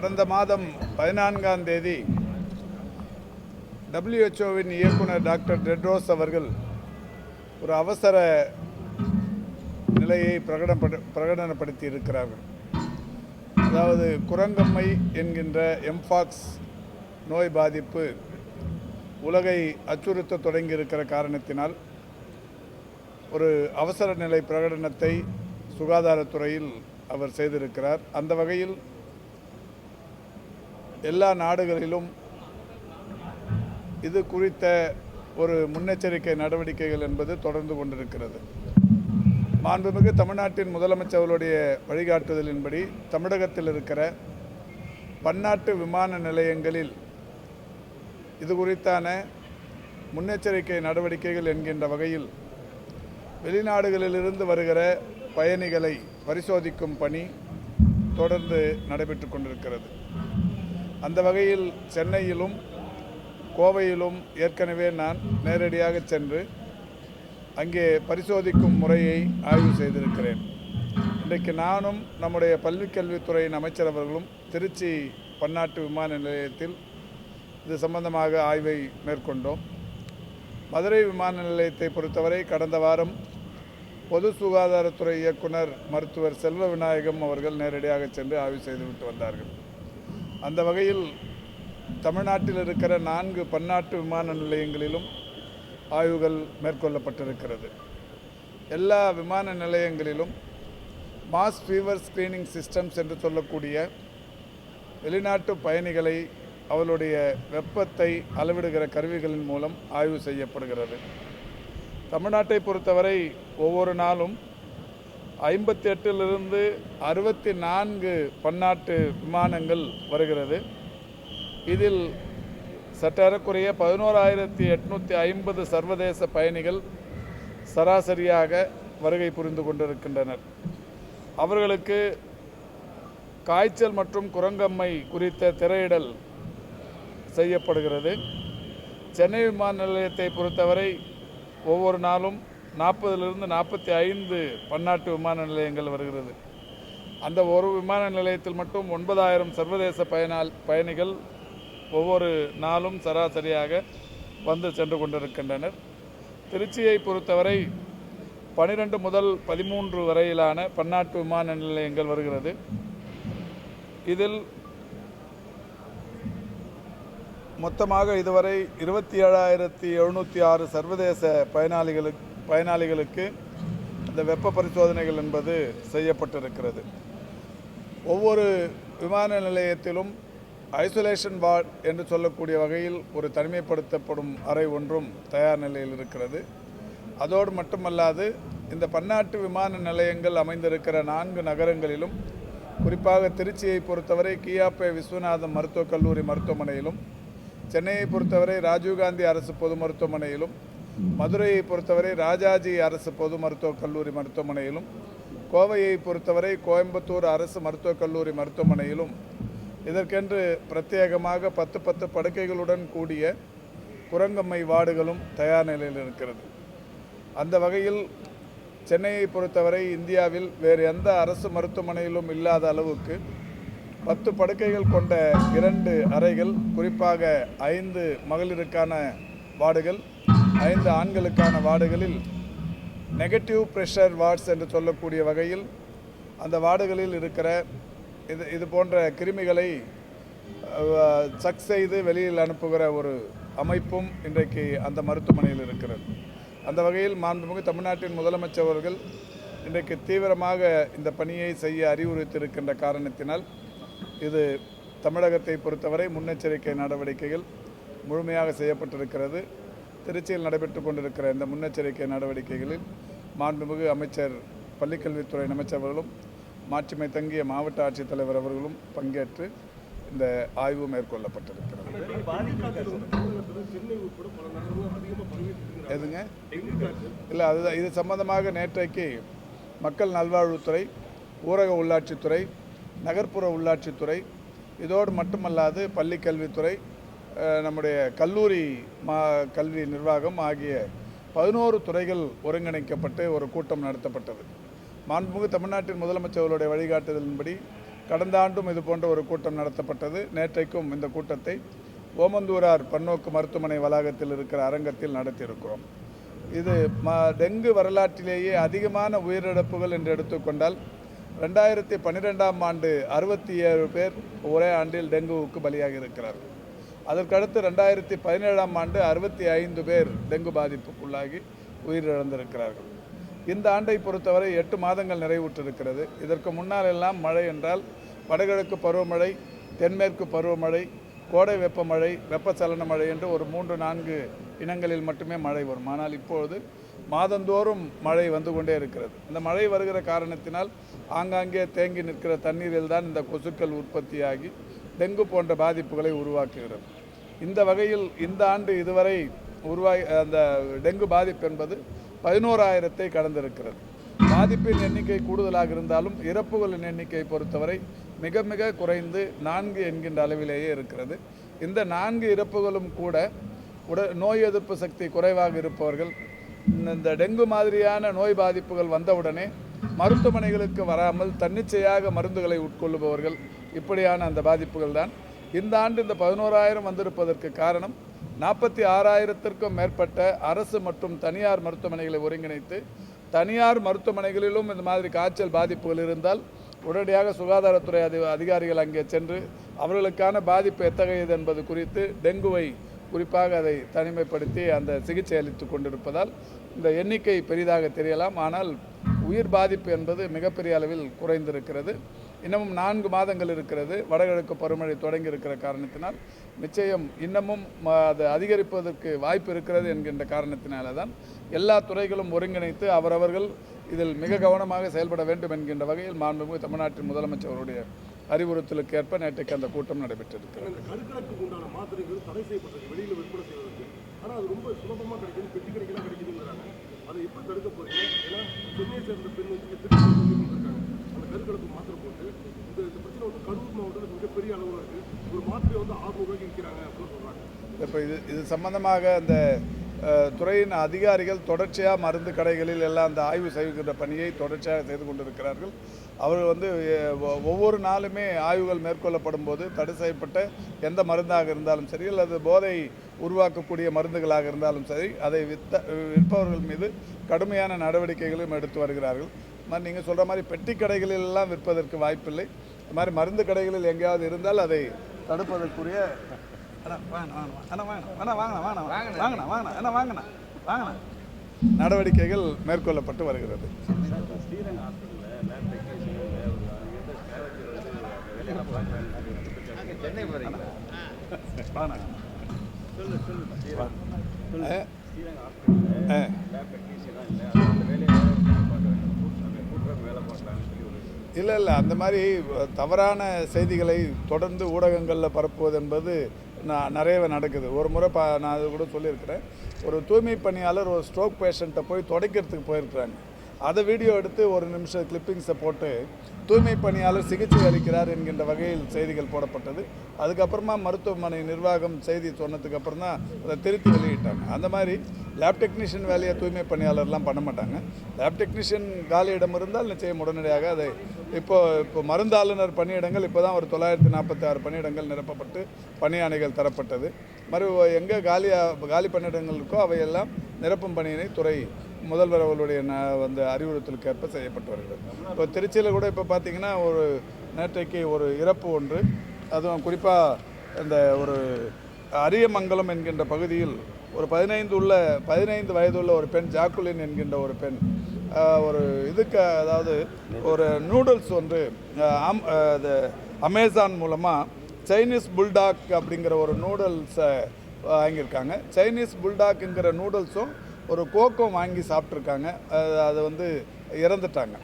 கடந்த மாதம் பதினான்காம் தேதி டபிள்யூஹெச்ஓவின் இயக்குனர் டாக்டர் டெட்ரோஸ் அவர்கள் ஒரு அவசர நிலையை பிரகடனப்படு பிரகடனப்படுத்தி இருக்கிறார்கள் அதாவது குரங்கம்மை என்கின்ற எம்ஃபாக்ஸ் நோய் பாதிப்பு உலகை அச்சுறுத்த தொடங்கி இருக்கிற காரணத்தினால் ஒரு அவசர நிலை பிரகடனத்தை சுகாதாரத்துறையில் அவர் செய்திருக்கிறார். அந்த வகையில் எல்லா நாடுகளிலும் இது குறித்த ஒரு முன்னெச்சரிக்கை நடவடிக்கைகள் என்பது தொடர்ந்து கொண்டிருக்கிறது. மாண்புமிகு தமிழ்நாட்டின் முதலமைச்சர்களுடைய வழிகாட்டுதலின்படி தமிழகத்தில் இருக்கிற பன்னாட்டு விமான நிலையங்களில் இது குறித்தான முன்னெச்சரிக்கை நடவடிக்கைகள் என்கின்ற வகையில் வெளிநாடுகளிலிருந்து வருகிற பயணிகளை பரிசோதிக்கும் பணி தொடர்ந்து நடைபெற்று கொண்டிருக்கிறது. அந்த வகையில் சென்னையிலும் கோவையிலும் ஏற்கனவே நான் நேரடியாக சென்று அங்கே பரிசோதிக்கும் முறையை ஆய்வு செய்திருக்கிறேன். இன்றைக்கு நானும் நம்முடைய பள்ளிக்கல்வித்துறையின் அமைச்சர் அவர்களும் திருச்சி பன்னாட்டு விமான நிலையத்தில் இது சம்பந்தமாக ஆய்வை மேற்கொண்டோம். மதுரை விமான நிலையத்தை பொறுத்தவரை கடந்த வாரம் பொது சுகாதாரத்துறை இயக்குனர் மருத்துவர் செல்வ விநாயகம் அவர்கள் நேரடியாக சென்று ஆய்வு செய்துவிட்டு வந்தார்கள். அந்த வகையில் தமிழ்நாட்டில் இருக்கிற நான்கு பன்னாட்டு விமான நிலையங்களிலும் ஆய்வுகள் மேற்கொள்ளப்பட்டிருக்கிறது. எல்லா விமான நிலையங்களிலும் மாஸ் ஃபீவர் ஸ்க்ரீனிங் சிஸ்டம்ஸ் என்று சொல்லக்கூடிய வெளிநாட்டு பயணிகளை அவளுடைய வெப்பத்தை அளவிடுகிற கருவிகளின் மூலம் ஆய்வு செய்யப்படுகிறது. தமிழ்நாட்டை பொறுத்தவரை ஒவ்வொரு நாளும் ஐம்பத்தி எட்டிலிருந்து அறுபத்தி நான்கு பன்னாட்டு விமானங்கள் வருகிறது. இதில் சற்றேறக்குறைய பதினோராயிரத்தி எட்நூற்றி ஐம்பது சர்வதேச பயணிகள் சராசரியாக வருகை புரிந்து கொண்டிருக்கின்றனர். அவர்களுக்கு காய்ச்சல் மற்றும் குரங்கம்மை குறித்த திரையிடல் செய்யப்படுகிறது. சென்னை விமான நிலையத்தை பொறுத்தவரை ஒவ்வொரு நாளும் நாற்பதிலிருந்து நாற்பத்தி ஐந்து பன்னாட்டு விமான நிலையங்கள் வருகிறது. அந்த ஒரு விமான நிலையத்தில் மட்டும் ஒன்பதாயிரம் சர்வதேச பயனால் பயணிகள் ஒவ்வொரு நாளும் சராசரியாக வந்து சென்று கொண்டிருக்கின்றனர். திருச்சியை பொறுத்தவரை பனிரெண்டு முதல் பதிமூன்று வரையிலான பன்னாட்டு விமான நிலையங்கள் வருகிறது. இதில் மொத்தமாக இதுவரை இருபத்தி ஏழாயிரத்தி எழுநூற்றி ஆறு சர்வதேச பயனாளிகளுக்கு பயனாளிகளுக்கு இந்த வெப்ப பரிசோதனைகள் என்பது செய்யப்பட்டிருக்கிறது. ஒவ்வொரு விமான நிலையத்திலும் ஐசோலேஷன் வார்ட் என்று சொல்லக்கூடிய வகையில் ஒரு தனிமைப்படுத்தப்படும் அறை ஒன்றும் தயார் நிலையில் இருக்கிறது. அதோடு மட்டுமல்லாது இந்த பன்னாட்டு விமான நிலையங்கள் அமைந்திருக்கிற நான்கு நகரங்களிலும் குறிப்பாக திருச்சியை பொறுத்தவரை கியாப்பே விஸ்வநாதம் மருத்துவக் கல்லூரி மருத்துவமனையிலும் சென்னையை பொறுத்தவரை ராஜீவ்காந்தி அரசு பொது மருத்துவமனையிலும் மதுரையை பொறுத்தவரை ராஜாஜி அரசு பொது மருத்துவக் கல்லூரி மருத்துவமனையிலும் கோவையை பொறுத்தவரை கோயம்புத்தூர் அரசு மருத்துவக் கல்லூரி மருத்துவமனையிலும் இதற்கென்று பிரத்யேகமாக பத்து பத்து படுக்கைகளுடன் கூடிய குரங்கம்மை வார்டுகளும் தயார் நிலையில் இருக்கிறது. அந்த வகையில் சென்னையை பொறுத்தவரை இந்தியாவில் வேறு எந்த அரசு மருத்துவமனையிலும் இல்லாத அளவுக்கு பத்து படுக்கைகள் கொண்ட இரண்டு அறைகள் குறிப்பாக ஐந்து மகளிருக்கான வார்டுகள் ஐந்து ஆண்களுக்கான வார்டுகளில் நெகட்டிவ் ப்ரெஷர் வார்ட்ஸ் என்று சொல்லக்கூடிய வகையில் அந்த வார்டுகளில் இருக்கிற இது இது போன்ற கிருமிகளை சக் செய்து வெளியில் அனுப்புகிற ஒரு அமைப்பும் இன்றைக்கு அந்த மருத்துவமனையில் இருக்கிறது. அந்த வகையில் மாண்புமிகு தமிழ்நாட்டின் முதலமைச்சர் அவர்கள் இன்றைக்கு தீவிரமாக இந்த பணியை செய்ய அறிவுறுத்தியிருக்கின்ற காரணத்தினால் இது தமிழகத்தை பொறுத்தவரை முன்னெச்சரிக்கை நடவடிக்கைகள் முழுமையாக செய்யப்பட்டிருக்கிறது. திருச்சியில் நடைபெற்று கொண்டிருக்கிற இந்த முன்னெச்சரிக்கை நடவடிக்கைகளில் மாண்புமிகு அமைச்சர் பள்ளிக்கல்வித்துறை அமைச்சர்களும் மாட்சிமை தங்கிய மாவட்ட ஆட்சித்தலைவர் அவர்களும் பங்கேற்று இந்த ஆய்வு மேற்கொள்ளப்பட்டிருக்கிறது. எதுங்க? இல்லை அதுதான் இது சம்பந்தமாக நேற்றைக்கு மக்கள் நல்வாழ்வுத்துறை ஊரக உள்ளாட்சித்துறை நகர்ப்புற உள்ளாட்சித்துறை இதோடு மட்டுமல்லாது பள்ளிக்கல்வித்துறை நம்முடைய கல்லூரி மா கல்வி நிர்வாகம் ஆகிய பதினோரு துறைகள் ஒருங்கிணைக்கப்பட்டு ஒரு கூட்டம் நடத்தப்பட்டது. மாண்புமிகு தமிழ்நாட்டின் முதலமைச்சர்களுடைய வழிகாட்டுதலின்படி கடந்த ஆண்டும் இது போன்ற ஒரு கூட்டம் நடத்தப்பட்டது. நேற்றைக்கும் இந்த கூட்டத்தை ஓமந்தூரார் பன்னோக்கு மருத்துவமனை வளாகத்தில் இருக்கிற அரங்கத்தில் நடத்தியிருக்கிறோம். இது ம டெங்கு வரலாற்றிலேயே அதிகமான உயிரிழப்புகள் என்று எடுத்துக்கொண்டால் ரெண்டாயிரத்தி பன்னிரெண்டாம் ஆண்டு அறுபத்தி ஏழு பேர் ஒரே ஆண்டில் டெங்குவுக்கு பலியாகி இருக்கிறார்கள். அதற்கடுத்து ரெண்டாயிரத்தி பதினேழாம் ஆண்டு அறுபத்தி ஐந்து பேர் டெங்கு பாதிப்புக்குள்ளாகி உயிரிழந்திருக்கிறார்கள். இந்த ஆண்டை பொறுத்தவரை எட்டு மாதங்கள் நிறைவுற்றிருக்கிறது. இதற்கு முன்னால் எல்லாம் மழை என்றால் வடகிழக்கு பருவமழை தென்மேற்கு பருவமழை கோடை வெப்பமழை வெப்பச்சலன மழை என்று ஒரு மூன்று நான்கு இனங்களில் மட்டுமே மழை வரும். ஆனால் இப்பொழுது மாதந்தோறும் மழை வந்து கொண்டே இருக்கிறது. இந்த மழை வருகிற காரணத்தினால் ஆங்காங்கே தேங்கி நிற்கிற தண்ணீரில் தான் இந்த கொசுக்கள் உற்பத்தியாகி டெங்கு போன்ற பாதிப்புகளை உருவாக்குகிறது. இந்த வகையில் இந்த ஆண்டு இதுவரை உருவாகி அந்த டெங்கு பாதிப்பு என்பது பதினோராயிரத்தை கடந்திருக்கிறது. பாதிப்பின் எண்ணிக்கை கூடுதலாக இருந்தாலும் இறப்புகளின் எண்ணிக்கை பொறுத்தவரை மிக மிக குறைந்து நான்கு என்கின்ற அளவிலேயே இருக்கிறது. இந்த நான்கு இறப்புகளும் கூட உட நோய் எதிர்ப்பு சக்தி குறைவாக இருப்பவர்கள் இந்த டெங்கு மாதிரியான நோய் பாதிப்புகள் வந்தவுடனே மருத்துவமனைகளுக்கு வராமல் தன்னிச்சையாக மருந்துகளை உட்கொள்ளுபவர்கள் இப்படியான அந்த பாதிப்புகள் தான் இந்த ஆண்டு இந்த பதினோராயிரம் வந்திருப்பதற்கு காரணம் நாற்பத்தி ஆறாயிரத்திற்கும் மேற்பட்ட அரசு மற்றும் தனியார் மருத்துவமனைகளை ஒருங்கிணைத்து தனியார் மருத்துவமனைகளிலும் இந்த மாதிரி காய்ச்சல் பாதிப்புகள் இருந்தால் உடனடியாக சுகாதாரத்துறை அதி அதிகாரிகள் அங்கே சென்று அவர்களுக்கான பாதிப்பு எத்தகையது என்பது குறித்து டெங்குவை குறிப்பாக அதை தனிமைப்படுத்தி அந்த சிகிச்சை அளித்து கொண்டிருப்பதால் இந்த எண்ணிக்கை பெரிதாக தெரியலாம். ஆனால் உயிர் பாதிப்பு என்பது மிகப்பெரிய அளவில் குறைந்திருக்கிறது. இன்னமும் நான்கு மாதங்கள் இருக்கிறது. வடகிழக்கு பருவமழை தொடங்கி இருக்கிற காரணத்தினால் நிச்சயம் இன்னமும் அது அதிகரிப்பதற்கு வாய்ப்பு இருக்கிறது என்கின்ற காரணத்தினால தான் எல்லா துறைகளும் ஒருங்கிணைத்து அவரவர்கள் இதில் மிக கவனமாக செயல்பட வேண்டும் என்கின்ற வகையில் மாண்புமிகு தமிழ்நாட்டின் முதலமைச்சருடைய அறிவுறுத்தலுக்கு ஏற்ப நேற்றைக்கு அந்த கூட்டம் நடைபெற்றிருக்கிறது. ஆனால் அது ரொம்ப சுலபமாக கிடைக்குது பெட்டி கிடைக்குதுங்கிறாங்க. அதை எப்படி தடுக்க போறீங்க. ஏன்னா சென்னையை சேர்ந்த பெண் வந்து இருக்காங்க அந்த கருக்கடப்பு மாத்திரை போட்டு இந்த இந்த பிரச்சனை வந்து கரூர் மாவட்டத்தில் மிகப்பெரிய அளவில் இருக்குது ஒரு மாத்திரையை வந்து ஆறு ரூபாய்க்கு விற்கிறாங்க அப்படின்னு சொல்றாங்க. இப்போ இது இது சம்பந்தமாக அந்த துறையின் அதிகாரிகள் தொடர்ச்சியாக மருந்து கடைகளில் எல்லாம் அந்த ஆய்வு செய்கின்ற பணியை தொடர்ச்சியாக செய்து கொண்டிருக்கிறார்கள். அவர்கள் வந்து ஒவ்வொரு நாளுமே ஆய்வுகள் மேற்கொள்ளப்படும் போது தடை செய்யப்பட்ட எந்த மருந்தாக இருந்தாலும் சரி அல்லது போதை உருவாக்கக்கூடிய மருந்துகளாக இருந்தாலும் சரி அதை வித்த விற்பவர்கள் மீது கடுமையான நடவடிக்கைகளும் எடுத்து வருகிறார்கள். மாதிரி நீங்கள் சொல்கிற மாதிரி பெட்டி கடைகளில் எல்லாம் விற்பதற்கு வாய்ப்பில்லை. இந்த மாதிரி மருந்து கடைகளில் எங்கேயாவது இருந்தால் அதை தடுப்பதற்குரிய அண்ணா வாங்கண்ணா வாங்கண்ணா. அண்ணா வாங்கண்ணா. வாங்கண்ணா வாங்கண்ணா. வாங்கண்ணா. வாங்கண்ணா அண்ணா வாங்கண்ணா. வாங்கண்ணா. நடவடிக்கைகள் மேற்கொள்ளப்பட்டு வருகிறது. ஆ. இல்லை இல்லை அந்த மாதிரி தவறான செய்திகளை தொடர்ந்து ஊடகங்களில் பரப்புவது என்பது நான் நிறையவே நடக்குது. ஒரு முறை பா நான் அது கூட சொல்லியிருக்கிறேன். ஒரு தூய்மை பணியாளர் ஒரு ஸ்ட்ரோக் பேஷண்ட்டை போய் துடைக்கிறதுக்கு போயிருக்கிறாங்க. அதை வீடியோ எடுத்து ஒரு நிமிஷம் கிளிப்பிங்ஸை போட்டு தூய்மை பணியாளர் சிகிச்சை அளிக்கிறார் என்கின்ற வகையில் செய்திகள் போடப்பட்டது. அதுக்கப்புறமா மருத்துவமனை நிர்வாகம் செய்தி சொன்னதுக்கு அப்புறம் தான் அதை திருத்தி வெளியிட்டாங்க. அந்த மாதிரி லேப் டெக்னீஷியன் வேலையை தூய்மை பணியாளர்லாம் பண்ண மாட்டாங்க. லேப் டெக்னீஷியன் காலியிடம் இருந்தால் நிச்சயம் உடனடியாக அதை இப்போது இப்போ மருந்தாளுநர் பணியிடங்கள் இப்போ தான் ஒரு தொள்ளாயிரத்தி நாற்பத்தி ஆறு பணியிடங்கள் நிரப்பப்பட்டு பணியாணைகள் தரப்பட்டது. மறு எங்கே காலியாக காலி பணியிடங்கள் இருக்கோ அவையெல்லாம் நிரப்பும் பணியினை துறை முதல்வர் அவர்களுடைய ந வந்து அறிவுறுத்தலுக்கு ஏற்ப செய்யப்பட்டு வருகிறது இப்போ திருச்சியில் கூட இப்போ பார்த்தீங்கன்னா ஒரு நேற்றைக்கு ஒரு இறப்பு ஒன்று. அதுவும் குறிப்பாக இந்த ஒரு அரியமங்கலம் என்கின்ற பகுதியில் ஒரு பதினைந்து உள்ள பதினைந்து வயதுள்ள ஒரு பெண் ஜாக்குலின் என்கின்ற ஒரு பெண் ஒரு இதுக்கு அதாவது ஒரு நூடுல்ஸ் ஒன்று அம் ஆம் அது அமேசான் மூலமாக சைனீஸ் புல்டாக் அப்படிங்கிற ஒரு நூடுல்ஸை வாங்கியிருக்காங்க. சைனீஸ் புல்டாக்குங்கிற நூடுல்ஸும் ஒரு கோக்கம் வாங்கி சாப்பிட்ருக்காங்க அது அதை வந்து இறந்துட்டாங்க.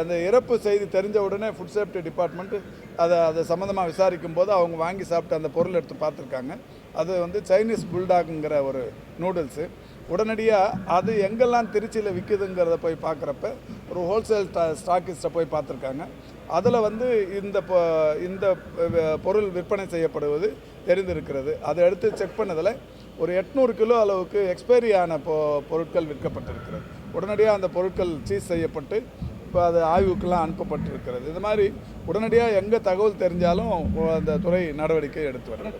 அந்த இறப்பு செய்தி தெரிஞ்ச உடனே ஃபுட் சேஃப்டி டிபார்ட்மெண்ட்டு அதை அதை சம்மந்தமாக விசாரிக்கும் போது அவங்க வாங்கி சாப்பிட்ட அந்த பொருள் எடுத்து பார்த்துருக்காங்க. அது வந்து சைனீஸ் புல்டாகுங்கிற ஒரு நூடுல்ஸு உடனடியாக அது எங்கெல்லாம் திருச்சியில் விற்குதுங்கிறத போய் பார்க்குறப்ப ஒரு ஹோல்சேல் ஸ்டாக்கிஸ்ட்டை போய் பார்த்துருக்காங்க. அதில் வந்து இந்த இந்த பொருள் விற்பனை செய்யப்படுவது தெரிந்திருக்கிறது. அதை எடுத்து செக் பண்ணதில் ஒரு எட்நூறு கிலோ அளவுக்கு எக்ஸ்பைரி ஆன பொ பொருட்கள் விற்கப்பட்டிருக்கிறது. உடனடியாக அந்த பொருட்கள் சீஸ் செய்யப்பட்டு இப்போ அது ஆய்வுக்கெல்லாம் அனுப்பப்பட்டிருக்கிறது. இது மாதிரி உடனடியாக எங்கே தகவல் தெரிஞ்சாலும் அந்த துறை நடவடிக்கை எடுத்து வருது.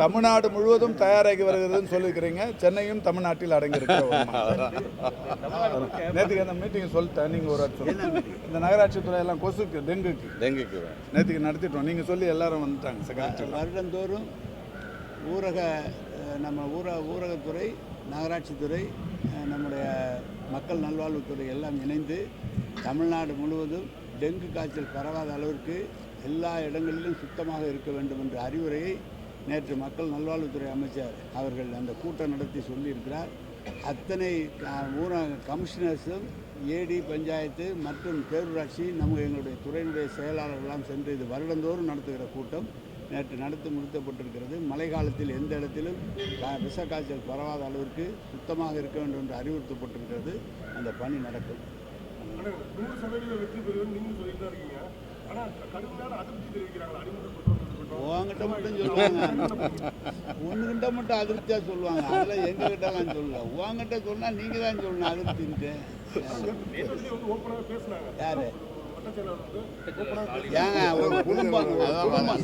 தமிழ்நாடு முழுவதும் தயாராகி வருகிறதுன்னு சொல்லியிருக்கிறீங்க. சென்னையும் தமிழ்நாட்டில் அடங்கியிருக்கிற. நேற்றுக்கு அந்த மீட்டிங் சொல்லிட்டேன். நீங்கள் ஒரு இந்த நகராட்சி துறை எல்லாம் கொசுக்கு டெங்குக்கு. டெங்குக்கு நேற்றுக்கு நடத்திட்டோம். நீங்கள் சொல்லி எல்லாரும் வந்துட்டாங்க செக்ரட்டரி வருடந்தோறும் ஊரக நம்ம ஊர ஊரகத்துறை நகராட்சித்துறை நம்முடைய மக்கள் நல்வாழ்வுத்துறை எல்லாம் இணைந்து தமிழ்நாடு முழுவதும் டெங்கு காய்ச்சல் பரவாத அளவிற்கு எல்லா இடங்களிலும் சுத்தமாக இருக்க வேண்டும் என்ற அறிவுரையை நேற்று மக்கள் நல்வாழ்வுத்துறை அமைச்சர் அவர்கள் அந்த கூட்டம் நடத்தி சொல்லியிருக்கிறார். அத்தனை ஊரக கமிஷனர்ஸும் ஏடி பஞ்சாயத்து மற்றும் பேரூராட்சி நம்ம எங்களுடைய துறையினுடைய செயலாளர்கள்லாம் சென்று இது வருடந்தோறும் நடத்துகிற கூட்டம். நேற்று நடத்தி முடித்தப்பட்டிருக்கிறது மழை காலத்தில் எந்த இடத்திலும் விச விஷ காய்ச்சல் பரவாத அளவிற்கு சுத்தமாக இருக்க வேண்டும் என்று அறிவுறுத்தப்பட்டிருக்கிறது. அந்த பணி நடக்கும். நூறு சதவீத வெற்றி பெறுவேன் நீங்கள் சொல்லிட்டு இருக்கீங்க. உங்ககிட்ட மட்டும் சொல்லுவாங்க. ஒன்றுகிட்ட மட்டும் அதிருப்தியாக சொல்லுவாங்க. அதெல்லாம் எங்ககிட்டலாம் சொல்லல. உங்ககிட்ட சொன்னால் நீங்கள் தான் சொல்லணும். அதிருப்தின்ட்டு. யார்? ஏங்க ஒரு குடும்பம் ஒரு குடும்பம்.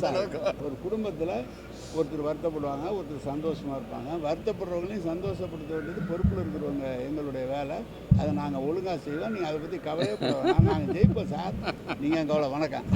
ஒரு குடும்பத்தில் ஒருத்தர் வருத்தப்படுவாங்க ஒருத்தர் சந்தோஷமாக இருப்பாங்க. வருத்தப்படுறவங்களையும் சந்தோஷப்படுத்த வேண்டியது பொறுப்பில் இருக்கிறவங்க எங்களுடைய வேலை. அதை நாங்கள் ஒழுங்காக செய்வோம். நீங்கள் அதை பற்றி கவலையே பட நாங்கள் ஜெயிப்போம் சார். நீங்கள் கவலை வணக்கம்.